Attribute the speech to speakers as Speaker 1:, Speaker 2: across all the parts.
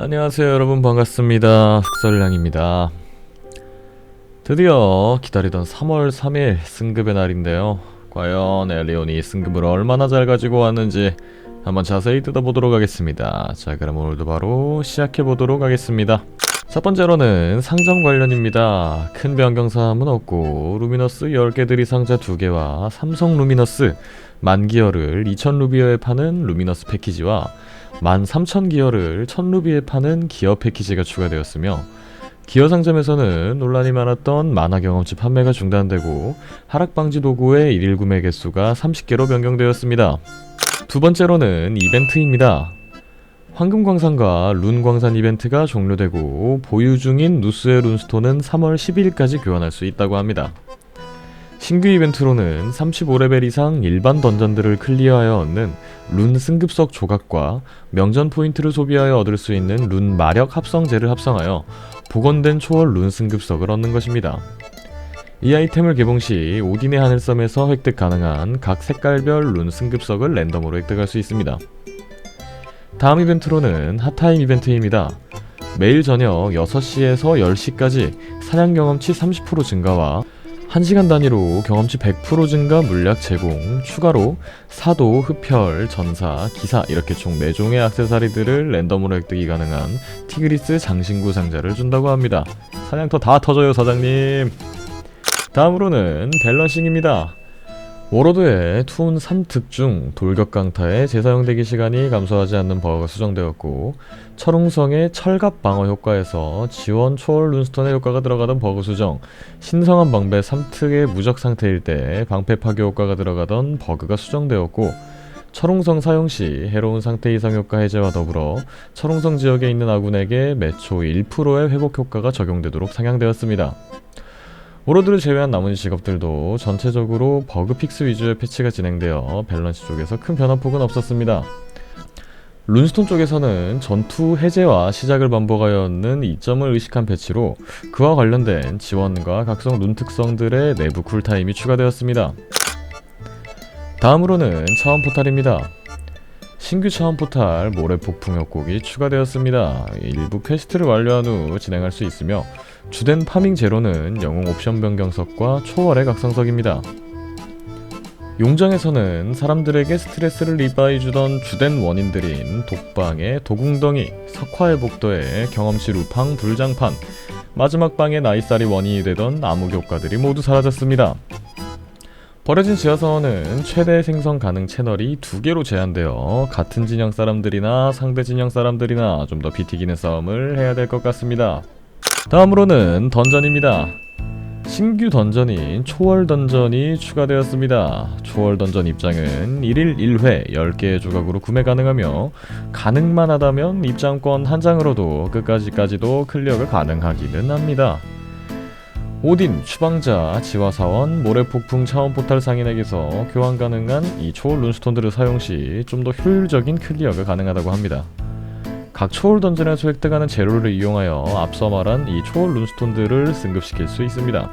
Speaker 1: 안녕하세요 여러분. 반갑습니다. 흑설량입니다. 드디어 기다리던 3월 3일 승급의 날인데요. 과연 엘리온이 승급을 얼마나 잘 가지고 왔는지 한번 자세히 뜯어보도록 하겠습니다. 자 그럼 오늘도 바로 시작해보도록 하겠습니다. 첫 번째로는 상점 관련입니다. 큰 변경사항은 없고 루미너스 10개들이 상자 2개와 삼성 루미너스 만기어를 2000루비어에 파는 루미너스 패키지와 13,000기어를 1000루비에 파는 기어 패키지가 추가되었으며 기어 상점에서는 논란이 많았던 만화 경험치 판매가 중단되고 하락 방지 도구의 일일 구매 개수가 30개로 변경되었습니다. 두 번째로는 이벤트입니다. 황금광산과 룬광산 이벤트가 종료되고 보유 중인 누스의 룬스톤은 3월 10일까지 교환할 수 있다고 합니다. 신규 이벤트로는 35레벨 이상 일반 던전들을 클리어하여 얻는 룬 승급석 조각과 명전 포인트를 소비하여 얻을 수 있는 룬 마력 합성제를 합성하여 복원된 초월 룬 승급석을 얻는 것입니다. 이 아이템을 개봉 시 오딘의 하늘섬에서 획득 가능한 각 색깔별 룬 승급석을 랜덤으로 획득할 수 있습니다. 다음 이벤트로는 핫타임 이벤트입니다. 매일 저녁 6시에서 10시까지 사냥 경험치 30% 증가와 1시간 단위로 경험치 100% 증가 물약 제공, 추가로 사도, 흡혈, 전사, 기사 이렇게 총 4종의 액세서리들을 랜덤으로 획득이 가능한 티그리스 장신구 상자를 준다고 합니다. 사냥터 다 터져요 사장님. 다음으로는 밸런싱입니다. 워로드의 투운 3특 중 돌격 강타의 재사용 대기 시간이 감소하지 않는 버그가 수정되었고 철웅성의 철갑 방어 효과에서 지원 초월 룬스톤의 효과가 들어가던 버그 수정 신성한 방배 3특의 무적 상태일 때 방패 파괴 효과가 들어가던 버그가 수정되었고 철웅성 사용 시 해로운 상태 이상 효과 해제와 더불어 철웅성 지역에 있는 아군에게 매초 1%의 회복 효과가 적용되도록 상향되었습니다. 오로드를 제외한 나머지 직업들도 전체적으로 버그 픽스 위주의 패치가 진행되어 밸런스 쪽에서 큰 변화폭은 없었습니다. 룬스톤 쪽에서는 전투 해제와 시작을 반복하여 얻는 이점을 의식한 패치로 그와 관련된 지원과 각성 룬 특성들의 내부 쿨타임이 추가되었습니다. 다음으로는 차원 포탈입니다. 신규 차원 포탈 모래 폭풍 협곡이 추가되었습니다. 일부 퀘스트를 완료한 후 진행할 수 있으며 주된 파밍 제로는 영웅 옵션 변경석과 초월의 각성석입니다. 용정에서는 사람들에게 스트레스를 리바해주던 주된 원인들인 독방의 도궁덩이, 석화의 복도에 경험치 루팡 불장판, 마지막 방의 나이살이 원인이 되던 암흑 효과들이 모두 사라졌습니다. 버려진 지하선은 최대 생성 가능 채널이 두 개로 제한되어 같은 진영 사람들이나 상대 진영 사람들이나 좀 더 비티기는 싸움을 해야 될 것 같습니다. 다음으로는 던전입니다. 신규 던전인 초월 던전이 추가되었습니다. 초월 던전 입장은 1일 1회 10개의 조각으로 구매 가능하며 가능만 하다면 입장권 한 장으로도 끝까지까지도 클리어가 가능하기는 합니다. 오딘, 추방자, 지화사원, 모래폭풍 차원 포탈 상인에게서 교환 가능한 이 초월 룬스톤들을 사용 시 좀 더 효율적인 클리어가 가능하다고 합니다. 각 초월 던전에서 획득하는 재료를 이용하여 앞서 말한 이 초월 룬스톤들을 승급시킬 수 있습니다.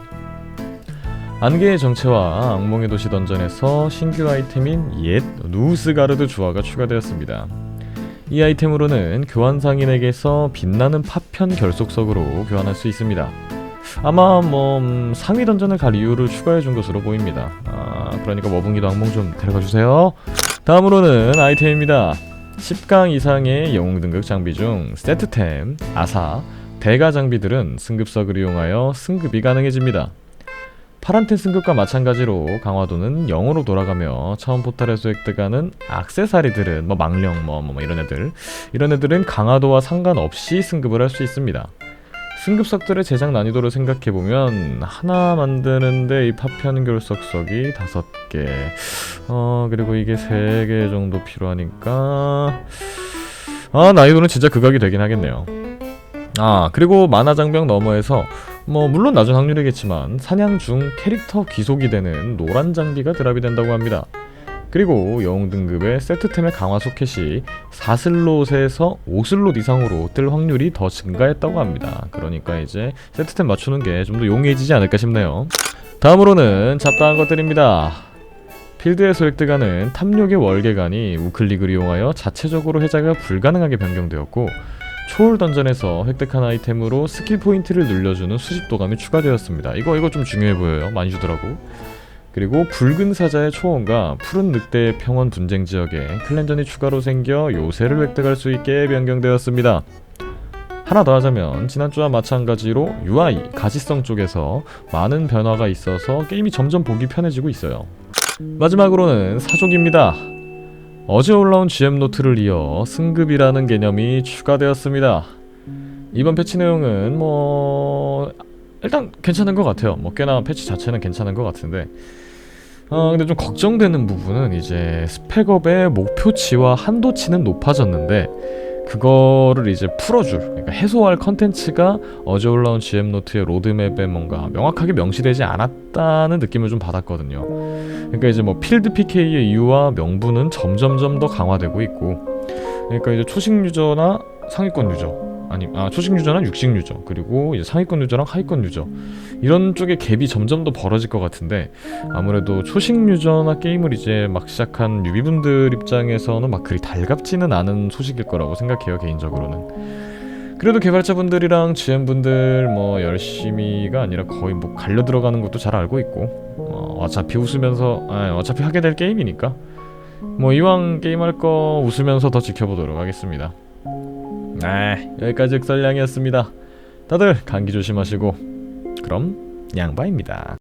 Speaker 1: 안개의 정체와 악몽의 도시 던전에서 신규 아이템인 옛 누스가르드 주화가 추가되었습니다. 이 아이템으로는 교환 상인에게서 빛나는 파편 결속석으로 교환할 수 있습니다. 아마 뭐 음, 상위 던전을 갈 이유를 추가해 준 것으로 보입니다. 아, 그러니까 머붕기도 악몽 좀 데려가 주세요. 다음으로는 아이템입니다. 10강 이상의 영웅 등급 장비 중 세트템, 아사, 대가 장비들은 승급석을 이용하여 승급이 가능해집니다. 파란텐 승급과 마찬가지로 강화도는 0으로 돌아가며 처음 포탈에서 획득하는 악세사리들은 뭐 망령 뭐, 뭐, 뭐 이런 애들 이런 애들은 강화도와 상관없이 승급을 할 수 있습니다. 승급석들의 제작 난이도를 생각해보면 하나 만드는데 이 파편 결석석이 다섯 개. 어, 그리고 이게 세 개 정도 필요하니까. 아 난이도는 진짜 극악이 되긴 하겠네요. 아 그리고 만화 장벽 너머에서 뭐 물론 낮은 확률이겠지만 사냥 중 캐릭터 귀속이 되는 노란 장비가 드랍이 된다고 합니다 그리고 영웅 등급의 세트템의 강화 소켓이 4슬롯에서 5슬롯 이상으로 뜰 확률이 더 증가했다고 합니다. 그러니까 이제 세트템 맞추는 게 좀 더 용이해지지 않을까 싶네요. 다음으로는 잡다한 것들입니다. 필드에서 획득하는 탐욕의 월계관이 우클릭을 이용하여 자체적으로 해제가 불가능하게 변경되었고 초월 던전에서 획득한 아이템으로 스킬 포인트를 늘려주는 수집 도감이 추가되었습니다. 이거 이거 좀 중요해 보여요. 많이 주더라고. 그리고 붉은 사자의 초원과 푸른 늑대의 평원 분쟁 지역에 클랜전이 추가로 생겨 요새를 획득할 수 있게 변경되었습니다. 하나 더 하자면 지난주와 마찬가지로 UI 가시성 쪽에서 많은 변화가 있어서 게임이 점점 보기 편해지고 있어요. 마지막으로는 사족입니다. 어제 올라온 GM 노트를 이어 승급이라는 개념이 추가되었습니다. 이번 패치 내용은 뭐 일단 괜찮은 것 같아요. 뭐 꽤나 패치 자체는 괜찮은 것 같은데 어 근데 좀 걱정되는 부분은 이제 스펙업의 목표치와 한도치는 높아졌는데 그거를 이제 풀어줄 그러니까 해소할 컨텐츠가 어제 올라온 GM 노트의 로드맵에 뭔가 명확하게 명시되지 않았다는 느낌을 좀 받았거든요. 그러니까 이제 뭐 필드 PK의 이유와 명분은 점점점 더 강화되고 있고 그러니까 이제 초식 유저나 상위권 유저 아니 아 초식 유저나 육식 유저 그리고 상위권 유저랑 하위권 유저 이런 쪽의 갭이 점점 더 벌어질 것 같은데 아무래도 초식 유저나 게임을 이제 막 시작한 뉴비분들 입장에서는 막 그리 달갑지는 않은 소식일 거라고 생각해요 개인적으로는 그래도 개발자분들이랑 GM분들 뭐 열심히가 아니라 거의 뭐 갈려 들어가는 것도 잘 알고 있고 어, 어차피 웃으면서 아, 어차피 하게 될 게임이니까 뭐 이왕 게임할 거 웃으면서 더 지켜보도록 하겠습니다. 네 여기까지 흑설량이었습니다. 다들 감기 조심하시고 그럼 양바입니다.